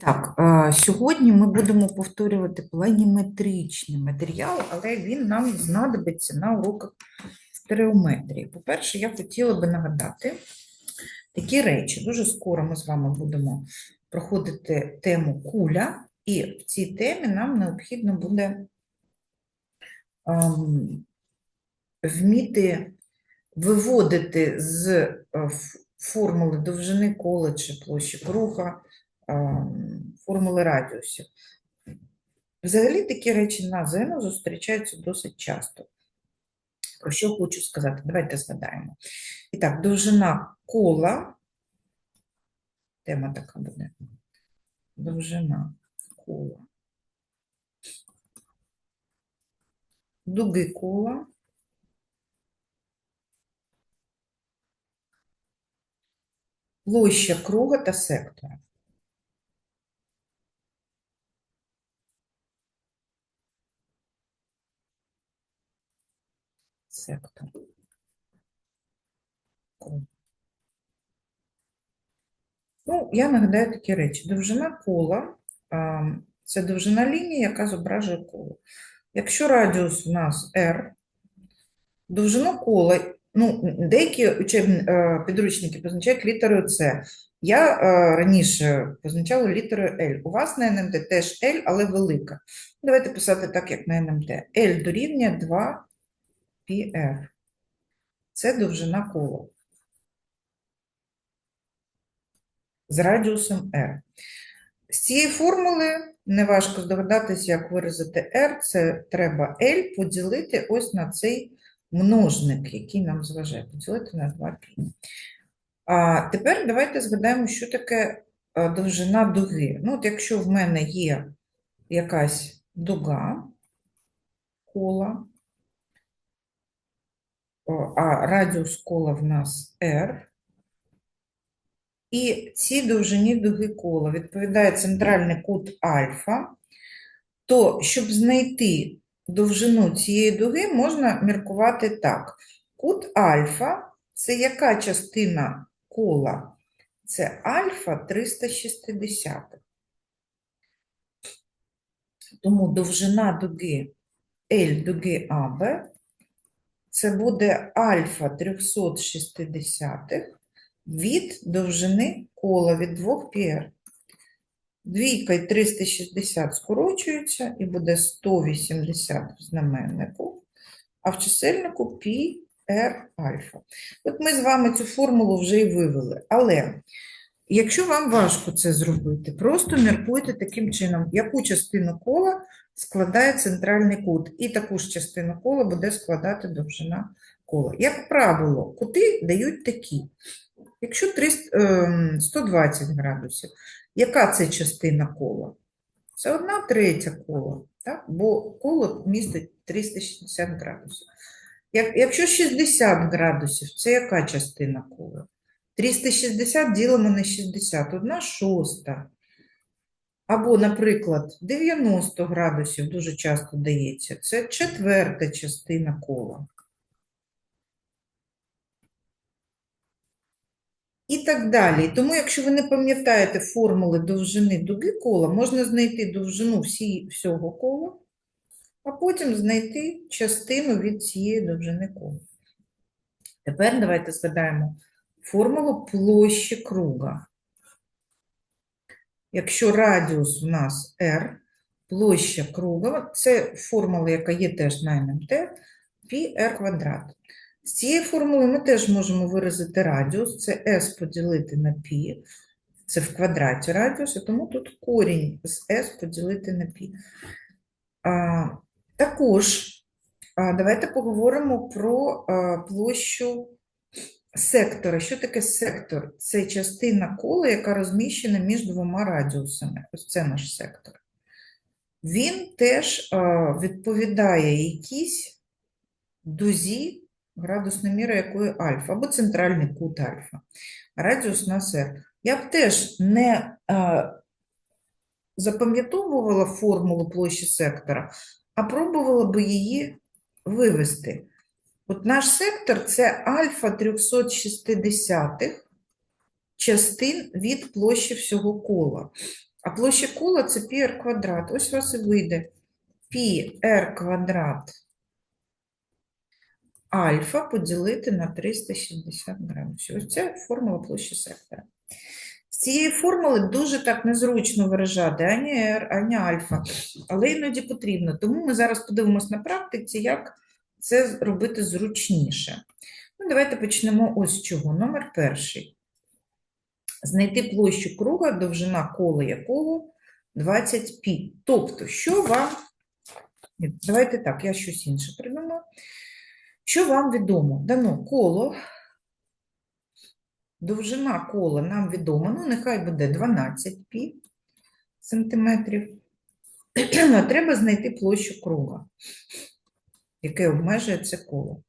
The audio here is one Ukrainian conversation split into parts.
Так, е, сьогодні ми будемо повторювати планіметричний матеріал, але він нам знадобиться на уроках стереометрії. По-перше, я хотіла би нагадати такі речі. Дуже скоро ми з вами будемо проходити тему куля, і в цій темі нам необхідно буде ем, вміти виводити з е, формули довжини кола чи площі круга формули радіусів. Взагалі такі речі на ЗНО зустрічаються досить часто. Про що хочу сказати? Давайте згадаємо. І так, довжина кола, тема така буде. Довжина кола. Дуги кола. Площа круга та сектора. Сектор. Круг. Ну, я нагадаю такі речі. Довжина кола це довжина лінії, яка зображує коло. Якщо радіус у нас r, довжину кола, ну, деякі е, підручники позначають літерою С. Я е, раніше позначала літерою L. У вас на НМТ теж L, але велика. Давайте писати так, як на НМТ. L дорівнює 2 πr. Це довжина кола. з радіусом r. З цієї формули неважко здогадатися, як виразити r, це треба L поділити ось на цей множник, який нам зважає, поділити на 2 π. А тепер давайте згадаємо, що таке е, довжина дуги. Ну, от якщо в мене є якась дуга кола, а радіус кола в нас r, і цій довжині дуги кола відповідає центральний кут альфа, то щоб знайти довжину цієї дуги, можна міркувати так. Кут альфа це яка частина кола? Це альфа 360. Тому довжина дуги L дуги АБ це буде альфа 360 від довжини кола від 2 πr. Двійка і 360 скорочуються, і буде 180 в знаменнику, а в чисельнику πr альфа. От ми з вами цю формулу вже і вивели. Але якщо вам важко це зробити, просто міркуйте таким чином, яку частину кола складає центральний кут, і таку ж частину кола буде складати довжина кола. Як правило, кути дають такі. Якщо 300, ем, 120 градусів, яка це частина кола? Це одна третя кола, так? бо коло містить 360 градусів. Як, якщо 60 градусів, це яка частина кола? 360 ділимо на 60, одна шоста. Або, наприклад, 90 градусів дуже часто дається, це четверта частина кола. І так далі. Тому, якщо ви не пам'ятаєте формули довжини дуги кола, можна знайти довжину всі, всього кола, а потім знайти частину від цієї довжини кола. Тепер давайте згадаємо формулу площі круга. Якщо радіус у нас r, площа круга, це формула, яка є теж на НМТ, πr квадрат. З цієї формули ми теж можемо виразити радіус, це s поділити на π, це в квадраті радіус, і тому тут корінь з s поділити на π. А, також а, давайте поговоримо про а, площу сектора. Що таке сектор? Це частина кола, яка розміщена між двома радіусами. Ось це наш сектор. Він теж відповідає якійсь дузі, градусна міра якої альфа, або центральний кут альфа. Радіус у нас. Я б теж не запам'ятовувала формулу площі сектора, а пробувала би її вивести. От наш сектор це альфа 360 частин від площі всього кола. А площа кола це πr квадрат. Ось у вас і вийде πr квадрат альфа поділити на 360 градусів. Ось це формула площі сектора. З цієї формули дуже так незручно виражати ані r, ані альфа, але іноді потрібно. Тому ми зараз подивимось на практиці, як це робити зручніше. Ну, давайте почнемо ось з чого. Номер перший. Знайти площу круга, довжина кола якого 20 π. Тобто, що вам. Давайте так, я щось інше придумаю. Що вам відомо? Дано коло, довжина кола нам відома, ну нехай буде 12 π сантиметрів. Треба знайти площу круга, яке обмежує це коло.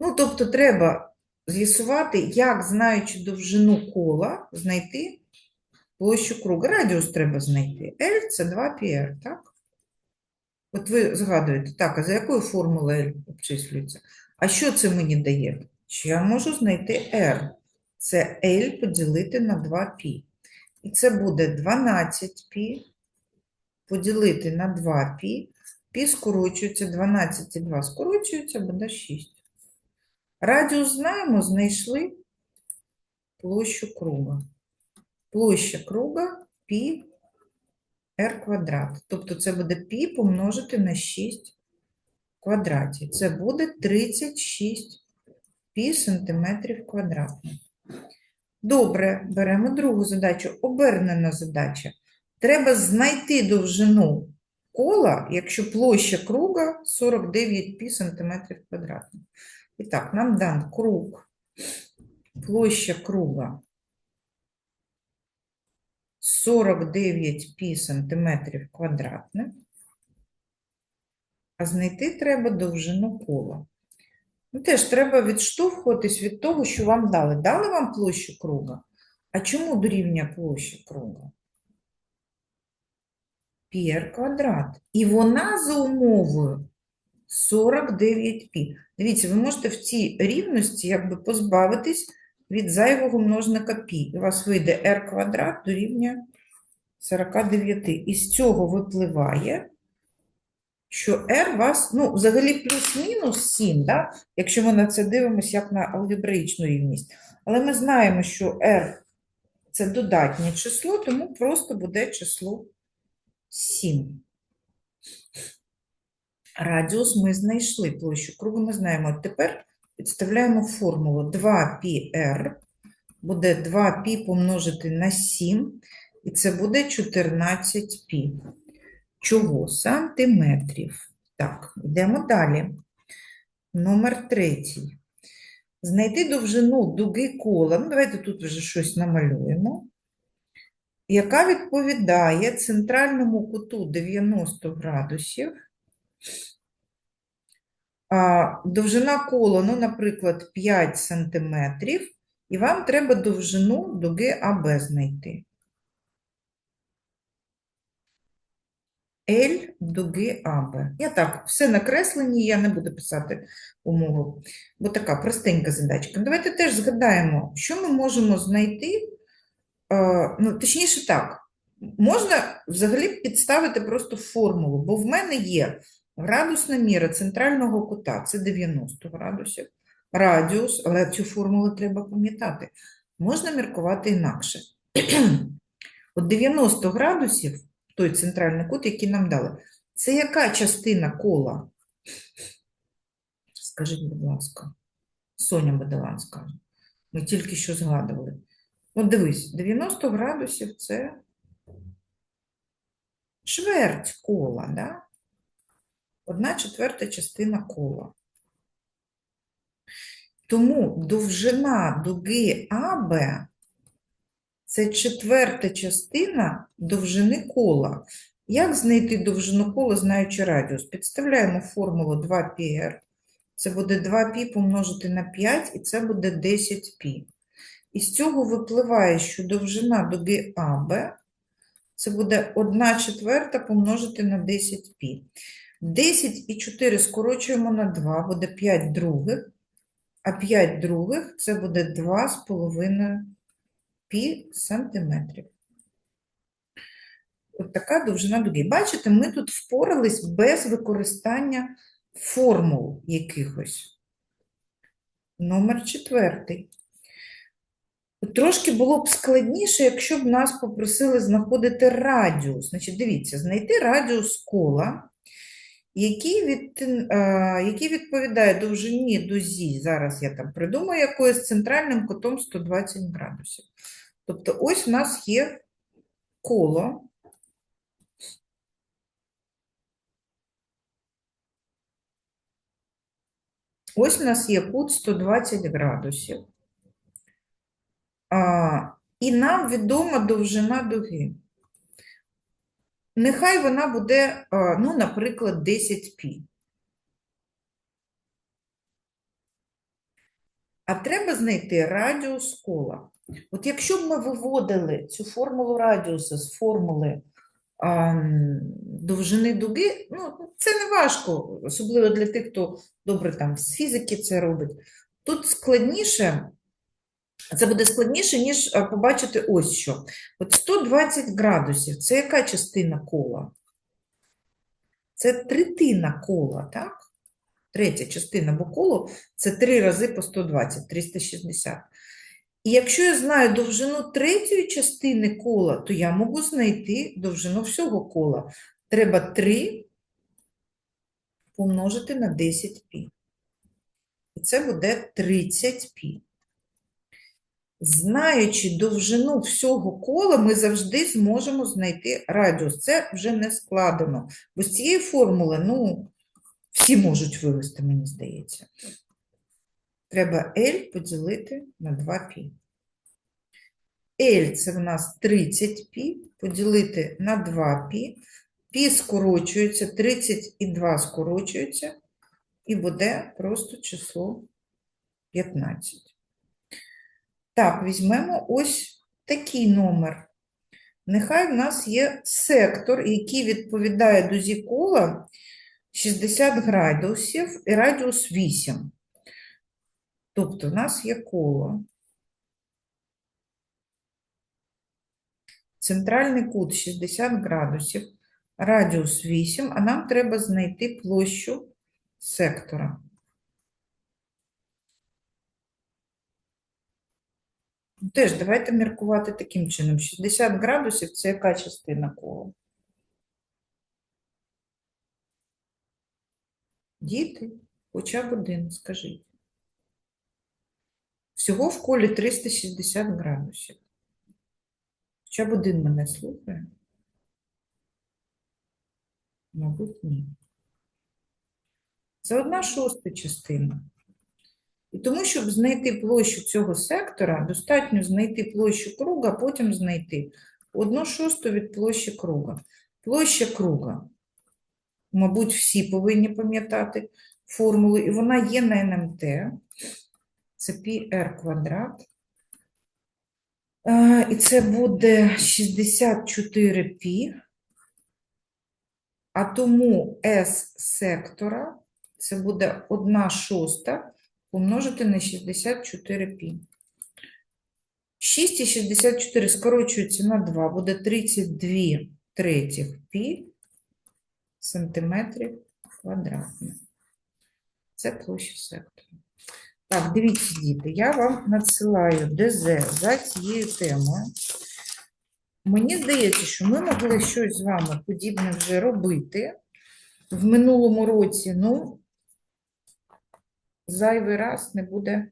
Ну, тобто, треба з'ясувати, як, знаючи довжину кола, знайти площу круга. Радіус треба знайти. L – це 2πr, так? От ви згадуєте, так, а за якою формулою L обчислюється? А що це мені дає? Що я можу знайти R. Це L поділити на 2π. І це буде 12π поділити на 2π. Пі скорочується, 12 і 2 скорочується, буде 6. Радіус знаємо, знайшли площу круга. Площа круга π r квадрат. Тобто це буде пі помножити на 6 в квадраті. Це буде 36 пі сантиметрів квадратних. Добре, беремо другу задачу. Обернена задача. Треба знайти довжину кола, якщо площа круга 49 пі сантиметрів квадратних. І так, нам дан круг, площа круга 49 пі сантиметрів квадратних, а знайти треба довжину кола. Ну, теж треба відштовхуватись від того, що вам дали. Дали вам площу круга? А чому дорівнює площа круга? Пір квадрат. І вона за умовою 49 пі. Дивіться, ви можете в цій рівності якби позбавитись від зайвого множника пі. У вас вийде r квадрат дорівнює 49. І з цього випливає, що r вас, ну, взагалі плюс-мінус 7, да? якщо ми на це дивимося як на алгебраїчну рівність. Але ми знаємо, що r це додатнє число, тому просто буде число 7. Радіус ми знайшли, площу кругу ми знаємо. От Тепер підставляємо формулу 2πr, буде 2π помножити на 7, і це буде 14π. Чого? Сантиметрів. Так, йдемо далі. Номер третій. Знайти довжину дуги кола. Ну, давайте тут вже щось намалюємо. Яка відповідає центральному куту 90 градусів. Довжина кола, наприклад, 5 сантиметрів, і вам треба довжину дуги АБ знайти. L дуги АБ. Я так, все накреслені, я не буду писати умову, бо така простенька задачка. Давайте теж згадаємо, що ми можемо знайти, ну, точніше так, можна взагалі підставити просто формулу, бо в мене є градусна міра центрального кута, це 90 градусів, радіус, але цю формулу треба пам'ятати, можна міркувати інакше. От 90 градусів той центральний кут, який нам дали. Це яка частина кола? Скажіть, будь ласка. Соня Баделан скаже. Ми тільки що згадували. От дивись, 90 градусів це чверть кола, да? Одна четверта частина кола. Тому довжина дуги АБ це четверта частина довжини кола. Як знайти довжину кола, знаючи радіус? Підставляємо формулу 2πr. Це буде 2π помножити на 5, і це буде 10π. І з цього випливає, що довжина дуги АБ це буде 1 четверта помножити на 10π. 10 і 4 скорочуємо на 2, буде 5 других, а 5 других це буде 2,5 π. пі сантиметрів. От така довжина дуги. Бачите, ми тут впорались без використання формул якихось. Номер четвертий. Трошки було б складніше, якщо б нас попросили знаходити радіус. Значить, дивіться, знайти радіус кола, який, від, е, який відповідає довжині дузі. Зараз я там придумаю якоюсь з центральним кутом 120 градусів. Тобто, ось у нас є коло. Ось у нас є кут 120 градусів. І нам відома довжина дуги. Нехай вона буде, ну, наприклад, 10 пі. А треба знайти радіус кола. От якщо б ми виводили цю формулу радіуса з формули а, довжини дуги, ну, це не важко, особливо для тих, хто добре там з фізики це робить. Тут складніше, це буде складніше, ніж побачити ось що. От 120 градусів це яка частина кола? Це третина кола, так? Третя частина, бо коло це 3 рази по 120, 360. І якщо я знаю довжину третьої частини кола, то я можу знайти довжину всього кола. Треба 3 помножити на 10 пі. І це буде 30 пі Знаючи довжину всього кола, ми завжди зможемо знайти радіус. Це вже не складено. Бо з цієї формули, ну, всі можуть вивести, мені здається. Треба L поділити на 2π. L – це в нас 30π, поділити на 2π. Пі скорочується, 30 і 2 скорочуються, і буде просто число 15. Так, візьмемо ось такий номер. Нехай в нас є сектор, який відповідає дузі кола 60 градусів і радіус 8. Тобто в нас є коло. Центральний кут 60 градусів, радіус 8, а нам треба знайти площу сектора. Теж давайте міркувати таким чином. 60 градусів це яка частина кола? Діти, хоча б один, скажіть. Всього в колі 360 градусів. Хоча б один мене слухає? Мабуть, ні. Це одна шоста частина. І тому, щоб знайти площу цього сектора, достатньо знайти площу круга, потім знайти одну шосту від площі круга. Площа круга, мабуть, всі повинні пам'ятати формулу, і вона є на НМТ. Це πr квадрат. Е, І це буде 64π. А тому S сектора це буде 1 шоста помножити на 64π. 6 і 64 скорочуються на 2, буде 32 третіх пі сантиметрів квадратних. Це площа сектора. Так, дивіться, діти, я вам надсилаю ДЗ за цією темою. Мені здається, що ми могли щось з вами подібне вже робити в минулому році. Ну, зайвий раз не буде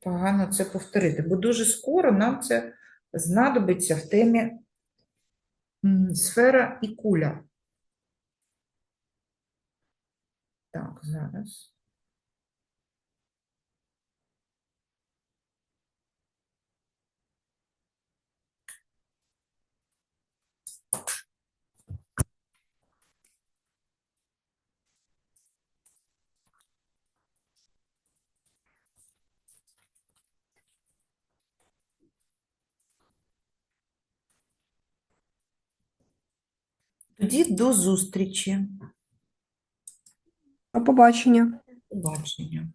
погано це повторити, бо дуже скоро нам це знадобиться в темі сфера і куля. Так, зараз. Тоді до зустрічі. До побачення. Побачення.